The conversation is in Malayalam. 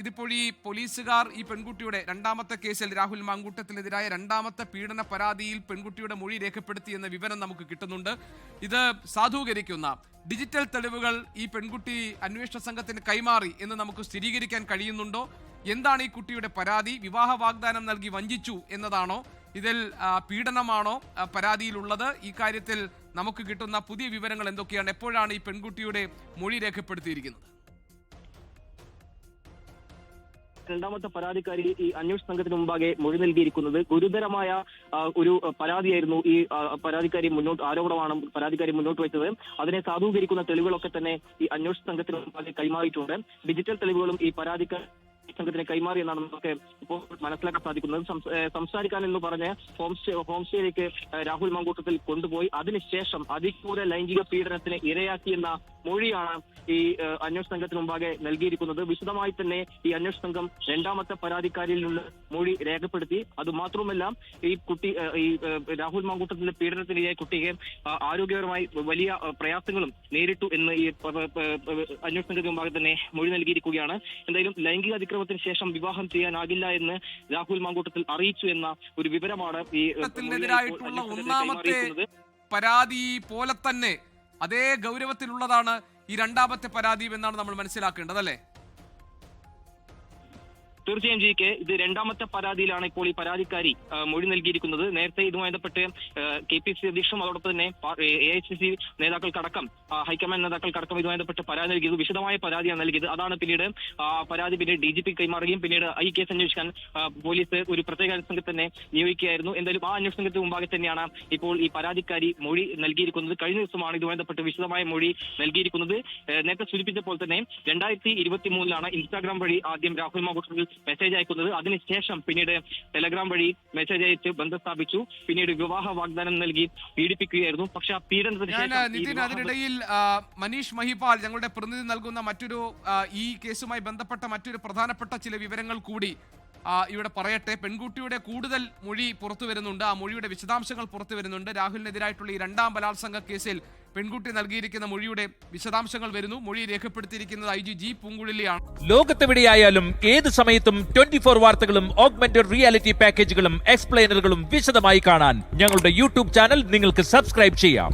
ഇതിപ്പോൾ ഈ പോലീസുകാർ ഈ പെൺകുട്ടിയുടെ രണ്ടാമത്തെ കേസിൽ രാഹുൽ മാങ്കൂട്ടത്തിനെതിരായ രണ്ടാമത്തെ പീഡന പരാതിയിൽ പെൺകുട്ടിയുടെ മൊഴി രേഖപ്പെടുത്തി എന്ന വിവരം നമുക്ക് കിട്ടുന്നുണ്ട്. ഇത് സാധൂകരിക്കുന്ന ഡിജിറ്റൽ തെളിവുകൾ ഈ പെൺകുട്ടി അന്വേഷണ സംഘത്തിന് കൈമാറി എന്ന് നമുക്ക് സ്ഥിരീകരിക്കാൻ കഴിയുന്നുണ്ടോ? എന്താണ് ഈ കുട്ടിയുടെ പരാതി? വിവാഹ വാഗ്ദാനം നൽകി വഞ്ചിച്ചു എന്നതാണോ? ഇതിൽ പീഡനമാണോ പരാതിയിലുള്ളത്? ഈ കാര്യത്തിൽ നമുക്ക് കിട്ടുന്ന പുതിയ വിവരങ്ങൾ എന്തൊക്കെയാണ്? എപ്പോഴാണ് ഈ പെൺകുട്ടിയുടെ മൊഴി രേഖപ്പെടുത്തിയിരിക്കുന്നത്? രണ്ടാമത്തെ പരാതിക്കാരി ഈ അന്വേഷണ സംഘത്തിന് മുമ്പാകെ മൊഴി നൽകിയിരിക്കുന്നത് ഗുരുതരമായ ഒരു പരാതിയായിരുന്നു ഈ പരാതിക്കാരി മുന്നോട്ട് ആരോപണമാണ് പരാതിക്കാരി മുന്നോട്ട് വെച്ചത്. അതിനെ സാധൂകരിക്കുന്ന തെളിവുകളൊക്കെ തന്നെ ഈ അന്വേഷണ സംഘത്തിന് മുമ്പാകെ കൈമാറിയിട്ടുണ്ട്. ഡിജിറ്റൽ തെളിവുകളും ഈ പരാതിക്കാർ സംഘത്തിന് കൈമാറി എന്നാണ് നമുക്ക് ഇപ്പോൾ മനസ്സിലാക്കാൻ സാധിക്കുന്നത്. സംസാരിക്കാൻ എന്ന് പറഞ്ഞ് ഹോം സ്റ്റേ ഹോം സ്റ്റേയിലേക്ക് രാഹുൽ മങ്കൂട്ടത്തിൽ കൊണ്ടുപോയി. അതിനുശേഷം അതിക്രൂര ലൈംഗിക പീഡനത്തിന് ഇരയാക്കിയെന്ന മൊഴിയാണ് ഈ അന്വേഷണ സംഘത്തിന് മുമ്പാകെ നൽകിയിരിക്കുന്നത്. വിശദമായി തന്നെ ഈ അന്വേഷണ സംഘം രണ്ടാമത്തെ പരാതിക്കാരിൽ നിന്ന് മൊഴി രേഖപ്പെടുത്തി. അത് മാത്രമല്ല ഈ കുട്ടി ഈ രാഹുൽ മാങ്കൂട്ടത്തിന്റെ പീഡനത്തിനിരയായ കുട്ടിയെ ആരോഗ്യപരമായി വലിയ പ്രയാസങ്ങളും നേരിട്ടു എന്ന് ഈ അന്വേഷണ സംഘത്തിന് മുമ്പാകെ തന്നെ മൊഴി നൽകിയിരിക്കുകയാണ്. എന്തായാലും ലൈംഗിക അതിക്രമത്തിന് ശേഷം വിവാഹം ചെയ്യാനാകില്ല എന്ന് രാഹുൽ മാങ്കൂട്ടത്തിൽ അറിയിച്ചു എന്ന ഒരു വിവരമാണ് ഈ ഒന്നാമത്തെ പരാതി പോലെ തന്നെ അതേ ഗൗരവത്തിലുള്ളതാണ് ഈ രണ്ടാമത്തെ പരാതിയും എന്നാണ് നമ്മൾ മനസ്സിലാക്കേണ്ടത് അല്ലേ? തീർച്ചയായും ജി കെ ഇത് രണ്ടാമത്തെ പരാതിയിലാണ് ഇപ്പോൾ ഈ പരാതിക്കാരി മൊഴി നൽകിയിരിക്കുന്നത്. നേരത്തെ ഇതുമായി ബന്ധപ്പെട്ട് കെ പി സി അധ്യക്ഷനും അതോടൊപ്പം തന്നെ എ ഐ സി സി നേതാക്കൾക്കടക്കം ഹൈക്കമാൻഡ് നേതാക്കൾക്കടക്കം ഇതുമായി ബന്ധപ്പെട്ട് പരാതി നൽകിയത്. വിശദമായ പരാതിയാണ് നൽകിയത്. അതാണ് പിന്നീട് പരാതി പിന്നീട് ഡി ജി പി കൈമാറുകയും പിന്നീട് ഈ കേസ് അന്വേഷിക്കാൻ പോലീസ് ഒരു പ്രത്യേക അന്വേഷണ തന്നെ നിയോഗിക്കുകയായിരുന്നു. എന്തായാലും ആ അന്വേഷണ സംഘത്തിന് മുമ്പാകെ തന്നെയാണ് ഇപ്പോൾ ഈ പരാതിക്കാരി മൊഴി നൽകിയിരിക്കുന്നത്. കഴിഞ്ഞ ദിവസമാണ് ഇതുമായി ബന്ധപ്പെട്ട് വിശദമായ മൊഴി നൽകിയിരിക്കുന്നത്. നേരത്തെ സൂചിപ്പിച്ച പോലെ തന്നെ രണ്ടായിരത്തി ഇരുപത്തി മൂന്നിലാണ് ഇൻസ്റ്റാഗ്രാം വഴി ആദ്യം രാഹുൽ മാങ്കൂട്ടത്തിൽ മെസ്സേജ് അയക്കുന്നത്. അതിനുശേഷം പിന്നീട് ടെലഗ്രാം വഴി മെസ്സേജ് അയച്ച് ബന്ധം സ്ഥാപിച്ചു പിന്നീട് വിവാഹ വാഗ്ദാനം നൽകി പീഡിപ്പിക്കുകയായിരുന്നു. പക്ഷെ ആ പീഡനത്തിന് അതിനിടയിൽ മനീഷ് മഹിപാൽ ഞങ്ങളുടെ പ്രതിനിധി നൽകുന്ന മറ്റൊരു ഈ കേസുമായി ബന്ധപ്പെട്ട മറ്റൊരു പ്രധാനപ്പെട്ട ചില വിവരങ്ങൾ കൂടി ഇവിടെ പറയട്ടെ പെൺകുട്ടിയുടെ കൂടുതൽ മൊഴി പുറത്തു വരുന്നുണ്ട് ആ മൊഴിയുടെ വിശദാംശങ്ങൾ പുറത്തു വരുന്നുണ്ട്. രാഹുലിനെതിരായിട്ടുള്ള ഈ രണ്ടാം ബലാത്സംഗ കേസിൽ പെൺകുട്ടി നൽകിയിരിക്കുന്ന മൊഴിയുടെ വിശദാംശങ്ങൾ വരുന്നു. മൊഴി രേഖപ്പെടുത്തിയിരിക്കുന്നത് ഐ ജി ജി പൂങ്കുഴലിയാണ്. ലോകത്തെവിടെയായാലും ഏത് സമയത്തും ട്വന്റി ഫോർ വാർത്തകളും ഓഗ്മെന്റഡ് റിയാലിറ്റി പാക്കേജുകളും എക്സ്പ്ലെയിനറുകളും വിശദമായി കാണാൻ ഞങ്ങളുടെ യൂട്യൂബ് ചാനൽ നിങ്ങൾക്ക് സബ്സ്ക്രൈബ് ചെയ്യാം.